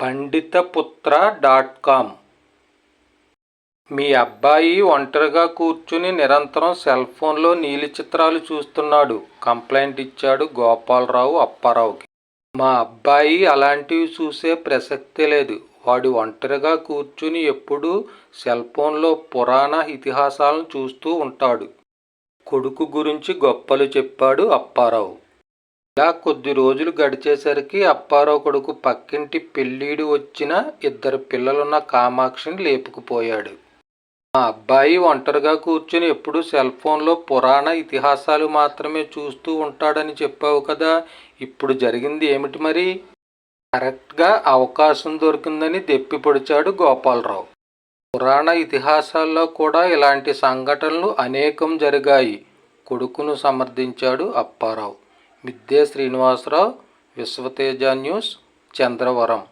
పండితపుత్ర dot com. మీ అబ్బాయి ఒంటరిగా కూర్చుని నిరంతరం సెల్ ఫోన్లో నీలి చిత్రాలు చూస్తున్నాడు. కంప్లైంట్ ఇచ్చాడు గోపాలరావు అప్పారావుకి. మా అబ్బాయి అలాంటివి చూసే ప్రసక్తే లేదు. వాడు ఒంటరిగా కూర్చుని ఎప్పుడూ సెల్ ఫోన్లో పురాణ ఇతిహాసాలను చూస్తూ ఉంటాడు. కొడుకు గురించి గొప్పలు చెప్పాడు అప్పారావు. ఇలా కొద్ది రోజులు గడిచేసరికి అప్పారావు కొడుకు పక్కింటి పెళ్ళీడు వచ్చిన ఇద్దరు పిల్లలున్న కామాక్షిని లేపుకుపోయాడు. మా అబ్బాయి ఒంటరిగా కూర్చుని ఎప్పుడూ సెల్ ఫోన్లో పురాణ ఇతిహాసాలు మాత్రమే చూస్తూ ఉంటాడని చెప్పావు కదా ఇప్పుడు జరిగింది ఏమిటి మరి? కరెక్ట్గా అవకాశం దొరికిందని దెప్పి పొడిచాడు గోపాలరావు. పురాణ ఇతిహాసాల్లో కూడా ఇలాంటి సంఘటనలు అనేకం జరిగాయి కొడుకును సమర్థించాడు అప్పారావు. మిద్దే శ్రీనివాసరావు విశ్వతేజ న్యూస్ చంద్రవరం.